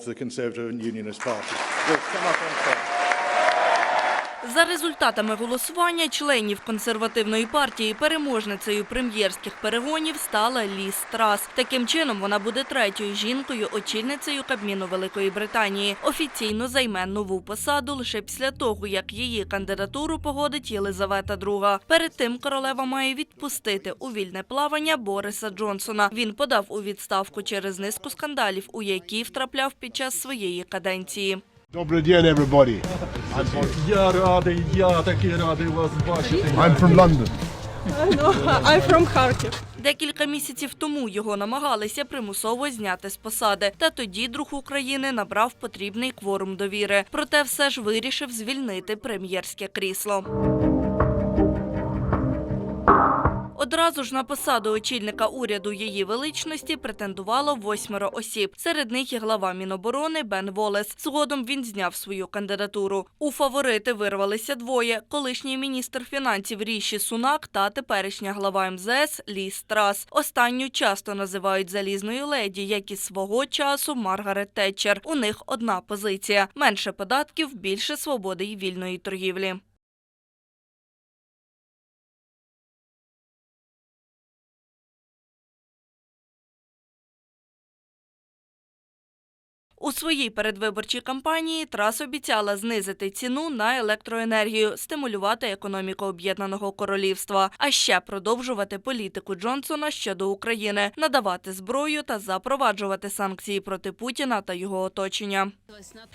of the Conservative and Unionist Party. Will come up on. За результатами голосування членів консервативної партії переможницею прем'єрських перегонів стала Ліз Трас. Таким чином, вона буде третьою жінкою, очільницею Кабміну Великої Британії. Офіційно займе нову посаду лише після того, як її кандидатуру погодить Єлизавета II. Перед тим королева має відпустити у вільне плавання Бориса Джонсона. Він подав у відставку через низку скандалів, у які втрапляв під час своєї каденції. Добрий день, everybody. Я радий, я такий радий вас бачити. I'm from London. I'm from Kharkiv. Декілька місяців тому його намагалися примусово зняти з посади. Та тоді друг України набрав потрібний кворум довіри. Проте все ж вирішив звільнити прем'єрське крісло. Одразу ж на посаду очільника уряду її величності претендувало восьмеро осіб. Серед них і глава Міноборони Бен Волес. Згодом він зняв свою кандидатуру. У фаворити вирвалися двоє: колишній міністр фінансів Ріші Сунак та теперішня глава МЗС Ліз Трас. Останню часто називають залізною леді, як і свого часу Маргарет Тетчер. У них одна позиція: менше податків, більше свободи й вільної торгівлі. У своїй передвиборчій кампанії Трас обіцяла знизити ціну на електроенергію, стимулювати економіку об'єднаного королівства, а ще продовжувати політику Джонсона щодо України, надавати зброю та запроваджувати санкції проти Путіна та його оточення.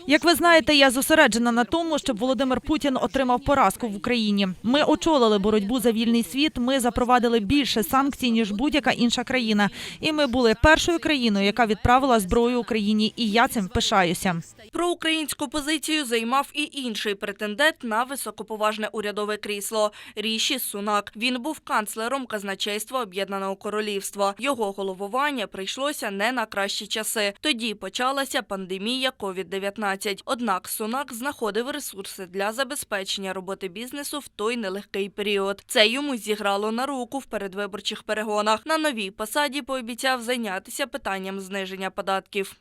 Як ви знаєте, я зосереджена на тому, щоб Володимир Путін отримав поразку в Україні. Ми очолили боротьбу за вільний світ. Ми запровадили більше санкцій ніж будь-яка інша країна. І ми були першою країною, яка відправила зброю Україні. І я цим пишаюся. Про українську позицію займав і інший претендент на високоповажне урядове крісло Ріші Сунак. Він був канцлером казначейства Об'єднаного Королівства. Його головування прийшлося не на кращі часи. Тоді почалася пандемія COVID-19. Однак Сунак знаходив ресурси для забезпечення роботи бізнесу в той нелегкий період. Це йому зіграло на руку в передвиборчих перегонах. На новій посаді пообіцяв зайнятися питанням зниження податків.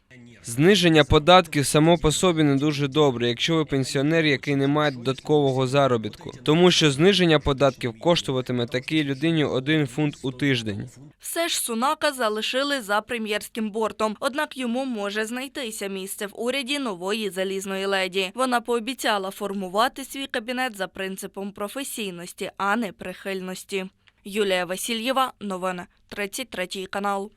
Зниження податків само по собі не дуже добре, якщо ви пенсіонер, який не має додаткового заробітку, тому що зниження податків коштуватиме такій людині один фунт у тиждень. Все ж Сунака залишили за прем'єрським бортом, однак йому може знайтися місце в уряді нової залізної леді. Вона пообіцяла формувати свій кабінет за принципом професійності, а не прихильності. Юлія Васильєва, новини 33 канал.